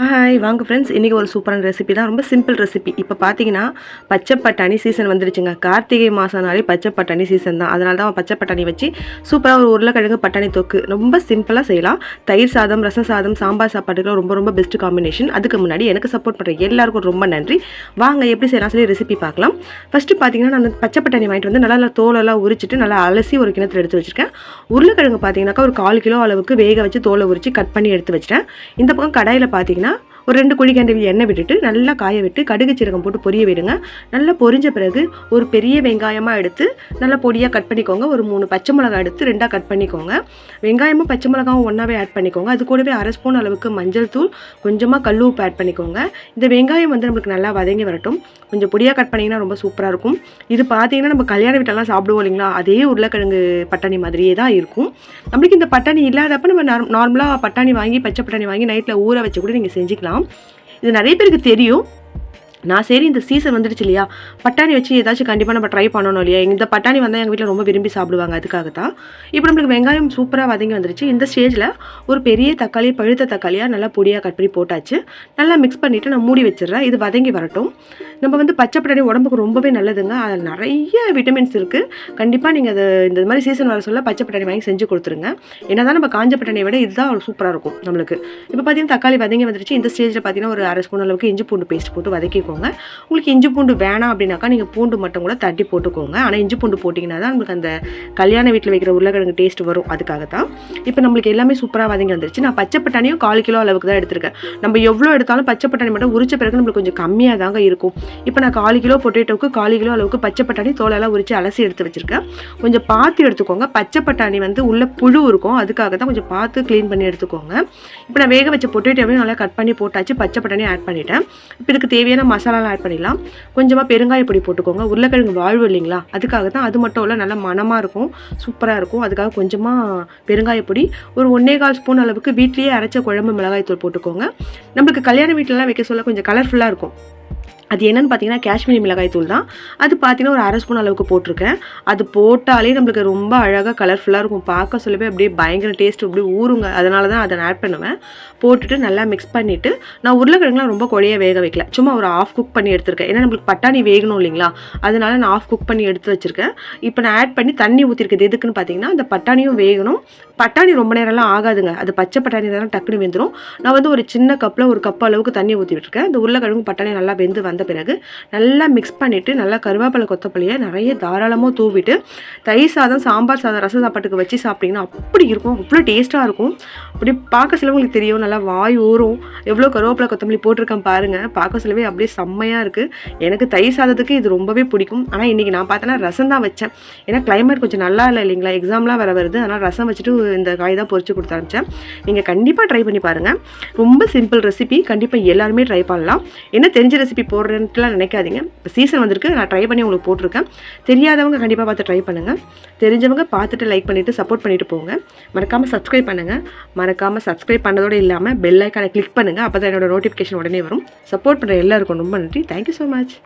Ah, hi வாங்க friends இன்றைக்கி ஒரு சூப்பரான ரெசிபி தான். ரொம்ப சிம்பிள் ரெசிபி இப்போ பார்த்தீங்கன்னா பச்சை பட்டாணி சீசன் வந்துருச்சுங்க கார்த்திகை மாதம்னாலே பச்சை பட்டாணி சீசன் தான். அதனால தான் பச்சை பட்டாணி வச்சு சூப்பராக ஒரு உருளைக்கிழங்கு பட்டாணி தொக்கு. ரொம்ப சிம்பிளாக செய்யலாம். தயிர் சாதம் ரசம் சாதம் சாம்பார் சாப்பாட்டுக்கு ரொம்ப ரொம்ப பெஸ்ட் காம்பினேஷன் அதுக்கு முன்னாடி எனக்கு சப்போர்ட் பண்ணுற எல்லாருக்கும் ரொம்ப நன்றி. வாங்க எப்படி செய்யலாம் சொல்லி ரெசிபி பார்க்கலாம். ஃபஸ்ட்டு பார்த்தீங்கன்னா நான் பச்சை பட்டாணி வாங்கிட்டு வந்து நல்லா தோலெல்லாம் உரிச்சிட்டு நல்லா அலசி ஒரு கிணத்துல எடுத்து வச்சிருக்கேன். உருளைக்கிழங்கு பார்த்தீங்கன்னாக்கா ஒரு கால் கிலோ அளவுக்கு வேக வச்சு தோலை உரிச்சு கட் பண்ணி எடுத்து வச்சிட்டேன். இந்த பக்கம் கடாயில் பார்த்தீங்கன்னா ஒரு ரெண்டு குழிக்கண்டவி எண்ணெய் விட்டுட்டு நல்லா காய விட்டு கடுகு சீரகம் போட்டு பொரிய விடுங்க. நல்லா பொரிஞ்ச பிறகு ஒரு பெரிய வெங்காயமாக எடுத்து நல்லா பொடியாக கட் பண்ணிக்கோங்க. ஒரு மூணு பச்சை மிளகாய் எடுத்து ரெண்டாக கட் பண்ணிக்கோங்க. வெங்காயமும் பச்சை மிளகாவும் ஒன்றாவே ஆட் பண்ணிக்கோங்க. அது கூடவே அரை ஸ்பூன் அளவுக்கு மஞ்சள் தூள் கொஞ்சமாக கல் உப்பு ஆட் பண்ணிக்கோங்க. இந்த வெங்காயம் வந்து நம்மளுக்கு நல்லா வதங்கி வரட்டும். கொஞ்சம் பொடியாக கட் பண்ணிங்கன்னா ரொம்ப சூப்பராக இருக்கும். இது பார்த்தீங்கன்னா நம்ம கல்யாண வீட்டெல்லாம் சாப்பிடுவோம் இல்லைங்களா? அதே உருளைக்கிழங்கு பட்டாணி மாதிரியே தான் இருக்கும். நம்மளுக்கு இந்த பட்டாணி இல்லாதப்ப நம்ம நார்மலாக பட்டாணி வாங்கி பச்சை பட்டாணி வாங்கி நைட்டில் ஊற வச்சு கூட நீங்கள் செஞ்சுக்கலாம். இது நிறைய பேருக்கு தெரியும். நான் சரி இந்த சீசன் வந்துடுச்சு இல்லையா? பட்டாணி வச்சு ஏதாச்சும் கண்டிப்பாக நம்ம ட்ரை பண்ணணும் இல்லையா? இந்த பட்டாணி வந்தால் எங்கள் வீட்டில் ரொம்ப விரும்பி சாப்பிடுவாங்க அதுக்காக தான் இப்போ நம்மளுக்கு வெங்காயம் சூப்பராக வதங்கி வந்துருச்சு. இந்த ஸ்டேஜில் ஒரு பெரிய தக்காளி பழுத்த தக்காளியாக நல்லா பொடியாக கட் பண்ணி போட்டாச்சு. நல்லா மிக்ஸ் பண்ணிவிட்டு நான் மூடி வச்சிடுறேன். இது வதங்கி வரட்டும். நம்ம வந்து பச்சை பட்டாணி உடம்புக்கு ரொம்பவே நல்லதுங்க. அதில் நிறைய விட்டமின்ஸ் இருக்குது கண்டிப்பாக நீங்கள் அது இந்த மாதிரி சீசன் வர சொல்ல பச்சை பட்டாணி வாங்கி செஞ்சு கொடுத்துருங்க. என்ன தான் நம்ம காஞ்ச பட்டாணியை விட இதுதான் சூப்பராக இருக்கும் நம்மளுக்கு. இப்போ பார்த்தீங்கன்னா தக்காளி வதங்கி வந்துருச்சு. இந்த ஸ்டேஜில் பார்த்தீங்கன்னா ஒரு அரை ஸ்பூன் அளவுக்கு இஞ்சி பூண்டு பேஸ்ட் போட்டு வதக்கி வதக்கிக்கோங்க உங்களுக்கு இஞ்சி பூண்டு வேணாம் அப்படின்னாக்கா நீங்கள் பூண்டு மட்டும் கூட தட்டி போட்டுக்கோங்க. ஆனால் இஞ்சி பூண்டு போட்டிங்கன்னா தான் உங்களுக்கு அந்த கல்யாண வீட்டில் வைக்கிற உருளைக்கிழங்கு டேஸ்ட் வரும். அதுக்காக தான். இப்போ நம்மளுக்கு எல்லாமே சூப்பராக வதங்கி வந்துருச்சு. நான் பச்சை பட்டாணியும் கால் கிலோ அளவுக்கு தான் எடுத்திருக்கேன். நம்ம எவ்வளோ எடுத்தாலும் பச்சை பட்டாணி மட்டும் உரிச்ச பிறகு நம்மளுக்கு கொஞ்சம் கம்மியாக தாங்க இருக்கும். இப்போ நான் கால் கிலோ பொட்டேட்டோவுக்கு கால் கிலோ அளவுக்கு பச்சை பட்டாணி தோலெல்லாம் உரிச்சு அலசி எடுத்து வச்சிருக்கேன். கொஞ்சம் பார்த்து எடுத்துக்கோங்க. பச்சை பட்டாணி வந்து உள்ள புழு இருக்கும். அதுக்காக தான் கொஞ்சம் பார்த்து க்ளீன் பண்ணி எடுத்துக்கோங்க. இப்போ நான் வேக வச்ச பொட்டேட்டோவையும் நல்லா கட் பண்ணி போட்டாச்சு. பச்சை பட்டாணி ஆட் பண்ணிட்டேன். இப்போ இதுக்கு தேவையான மசாலாலாம் ஆட் பண்ணிடலாம். கொஞ்சமாக பெருங்காய பொடி போட்டுக்கோங்க. உருளைக்கிழங்கு வாழ்வு இல்லைங்களா? அதுக்காக தான் அது மட்டும் இல்லை நல்லா மனமாக இருக்கும். சூப்பராக இருக்கும். அதுக்காக கொஞ்சமாக பெருங்காய பொடி. ஒரு ஒன்றே கால் ஸ்பூன் அளவுக்கு வீட்லேயே அரைச்ச குழம்பு மிளகாய் தூள் போட்டுக்கோங்க. நம்மளுக்கு கல்யாண வீட்டிலலாம் வைக்க சொல்ல கொஞ்சம் கலர்ஃபுல்லாக இருக்கும். அது என்னென்னு பார்த்தீங்கன்னா காஷ்மீரி மிளகாய் தூள் தான். அது பார்த்தீங்கன்னா ஒரு அரை ஸ்பூன் அளவுக்கு போட்டிருக்கேன். அது போட்டாலே நம்மளுக்கு ரொம்ப அழகாக கலர்ஃபுல்லாக இருக்கும். பார்க்க சொல்லவே அப்படியே பயங்கர டேஸ்ட் அப்படியே ஊறுங்க. அதனால தான் அதை ஆட் பண்ணுவேன். போட்டுட்டு நல்லா மிக்ஸ் பண்ணிவிட்டு நான் உருளைக்கிழங்குலாம் ரொம்ப குழைய வேக வைக்கல. சும்மா ஒரு ஆஃப் குக் பண்ணி எடுத்திருக்கேன். ஏன்னா நம்மளுக்கு பட்டாணி வேகணும் இல்லைங்களா? அதனால நான் ஆஃப் குக் பண்ணி எடுத்து வச்சுருக்கேன். இப்போ நான் ஆட் பண்ணி தண்ணி ஊற்றிருக்கிறது எதுக்குன்னு பார்த்தீங்கன்னா அந்த பட்டாணியும் வேகணும். பட்டாணி ரொம்ப நேரம்லாம் ஆகாதுங்க. அது பச்சை பட்டாணி தான் டக்குன்னு வெந்துடும் நான் வந்து ஒரு சின்ன கப்பில் ஒரு கப் அளவுக்கு தண்ணி ஊற்றி விட்டுருக்கேன் இந்த உருளைக்கிழங்கு பட்டாணி நல்லா வெந்து வந்து பிறகு நல்லா மிக்ஸ் பண்ணிவிட்டு நல்லா கருவேப்பிலை கொத்தப்பள்ளியை நிறைய தாராளமாக தூவிட்டு தயிர் சாதம் சாம்பார் சாதம் ரச சாப்பாட்டுக்கு வச்சு சாப்பிட்டிங்கன்னா அப்படி இருக்கும். அவ்வளோ டேஸ்ட்டாக இருக்கும். அப்படி பார்க்க சிலவங்களுக்கு தெரியும். நல்லா வாய் ஊறும். எவ்வளோ கருவேப்பிலை கொத்தமல்லி போட்டிருக்கேன் பாருங்கள் பார்க்க சிலவே அப்படியே செம்மையாக இருக்குது எனக்கு தயிர் சாதத்துக்கு இது ரொம்பவே பிடிக்கும். ஆனால் இன்றைக்கி நான் பார்த்தேன்னா ரசம் தான் வச்சேன். ஏன்னா கிளைமேட் கொஞ்சம் நல்லா இல்லை இல்லைங்களா? எக்ஸாம்லாம் வர வருது. அதனால் ரசம் வச்சுட்டு இந்த காய் தான் பொறிச்சு கொடுத்து ஆரம்பித்தேன் நீங்கள் கண்டிப்பாக ட்ரை பண்ணி பாருங்கள் ரொம்ப சிம்பிள் ரெசிபி கண்டிப்பாக எல்லாருமே ட்ரை பண்ணலாம். என்ன தெரிஞ்ச ரெசிபி போடுறேன்ட்டுலாம் நினைக்காதீங்க. சீசன் வந்திருக்கு நான் ட்ரை பண்ணி உங்களுக்கு போட்டிருக்கேன். தெரியாதவங்க கண்டிப்பாக பார்த்து ட்ரை பண்ணுங்கள் தெரிஞ்சவங்க பார்த்துட்டு லைக் பண்ணிவிட்டு சப்போர்ட் பண்ணிவிட்டு போங்க. மறக்காமல் சப்ஸ்கிரைப் பண்ணுங்கள் மறக்காமல் சப்ஸ்கிரைப் பண்ணதோடு இல்லாமல் பெல் ஐக்கானை கிளிக் பண்ணுங்கள் அப்போ தான் என்னோடய நோட்டிஃபிகேஷன் உடனே வரும். சப்போர்ட் பண்ணுற எல்லாருக்கும் ரொம்ப நன்றி. Thank you so much